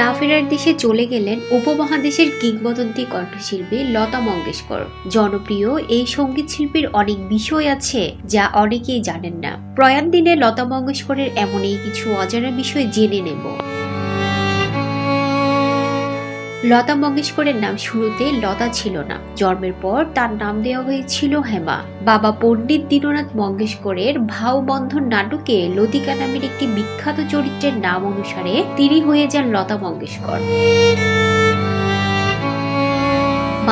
না ফেরার দেশে চলে গেলেন উপমহাদেশের কিংবদন্তি কণ্ঠশিল্পী লতা মঙ্গেশকর। জনপ্রিয় এই সংগীত শিল্পীর অনেক বিষয় আছে যা অনেকেই জানেন না। প্রয়াণ দিনে লতা মঙ্গেশকরের এমনই কিছু অজানা বিষয় জেনে নেব। লতা মঙ্গেশকরের নাম শুরুতে লতা ছিল না। জন্মের পর তার নাম দেওয়া হয়েছিল হেমা। বাবা পণ্ডিত দীননাথ মঙ্গেশকরের ভাওবন্ধন নাটকে লতিকা নামের একটি বিখ্যাত চরিত্রের নাম অনুসারে তিনি হয়ে যান লতা মঙ্গেশকর।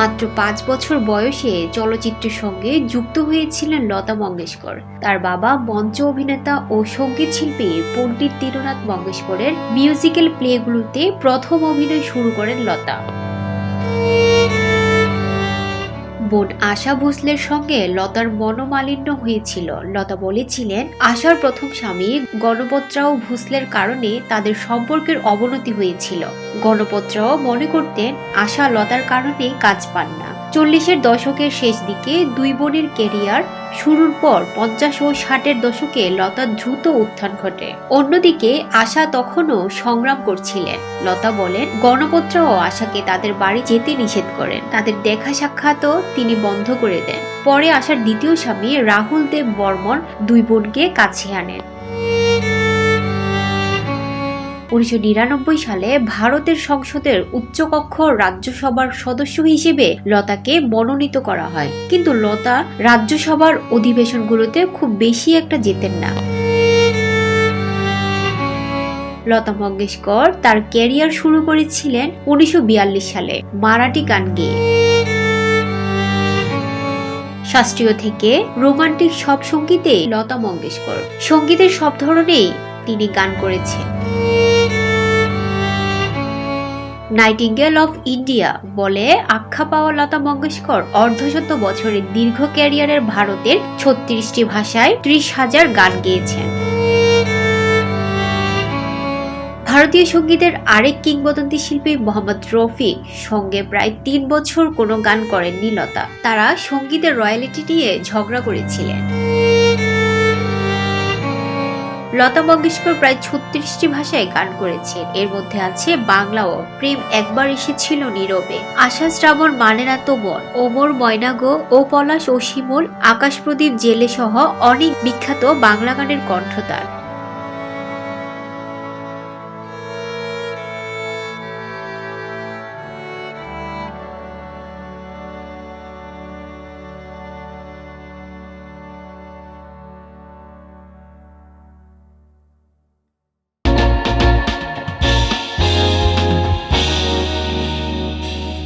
মাত্র পাঁচ বছর বয়সে চলচ্চিত্রের সঙ্গে যুক্ত হয়েছিলেন লতা মঙ্গেশকর। তার বাবা মঞ্চ অভিনেতা ও সংগীত শিল্পী পণ্ডিত দীননাথ মঙ্গেশকরের মিউজিক্যাল প্লেগুলোতে প্রথম অভিনয় শুরু করেন লতা। বোন আশা ভোসলের সঙ্গে লতার মনোমালিন্য হয়েছিল। লতা বলেছিলেন, আশার প্রথম স্বামী গণপত্রাও ভোসলের কারণে তাদের সম্পর্কের অবনতি হয়েছিল। গণপত্রাও মনে করতেন, আশা লতার কারণে কাজ পান না। চল্লিশের দশকের শেষ দিকে দুই বোনের কেরিয়ার শুরুর পর পঞ্চাশ ও ষাটের দশকে লতার দ্রুত উত্থান ঘটে। অন্যদিকে আশা তখনও সংগ্রাম করছিলেন। লতা বলেন, গণপত্র ও আশাকে তাদের বাড়ি যেতে নিষেধ করেন। তাদের দেখা সাক্ষাৎও তিনি বন্ধ করে দেন। পরে আশার দ্বিতীয় স্বামী রাহুল দেব বর্মন দুই বোনকে কাছে আনেন। উনিশশো নিরানব্বই সালে ভারতের সংসদের উচ্চকক্ষ রাজ্যসভার সদস্য হিসেবে লতাকে মনোনীত করা হয়। কিন্তু লতা রাজ্যসভার অধিবেশনগুলোতে খুব বেশি একটা যেতেন না। লতা মঙ্গেশকর তার ক্যারিয়ার শুরু করেছিলেন উনিশশো বিয়াল্লিশ সালে মারাঠি গান গেয়ে। শাস্ত্রীয় থেকে রোমান্টিক সব সঙ্গীতে লতা মঙ্গেশকর। সঙ্গীতের সব ধরনেই তিনি গান করেছেন। নাইটিঙ্গেল অফ ইন্ডিয়া বলে আখ্যা পাওয়া লতা মঙ্গেশকর অর্ধশত বছরের দীর্ঘ ক্যারিয়ারের ভারতের ছত্রিশটি ভাষায় ত্রিশ হাজার গান গেয়েছেন। ভারতীয় সঙ্গীতের আরেক কিংবদন্তি শিল্পী মোহাম্মদ রফিক সঙ্গে প্রায় তিন বছর কোনো গান করেননি লতা। তারা সঙ্গীতের রয়্যালিটি নিয়ে ঝগড়া করেছিলেন। লতা মঙ্গেশকর প্রায় ছত্রিশটি ভাষায় গান করেছেন। এর মধ্যে আছে বাংলাও। প্রেম একবার এসেছিল নীরবে। আশা শ্রাবণ মানে না তো মন। ওমর, ময়নাগো ও পলাশ ও শিমুল আকাশ প্রদীপ জেলে সহ অনেক বিখ্যাত বাংলা গানের কণ্ঠতার।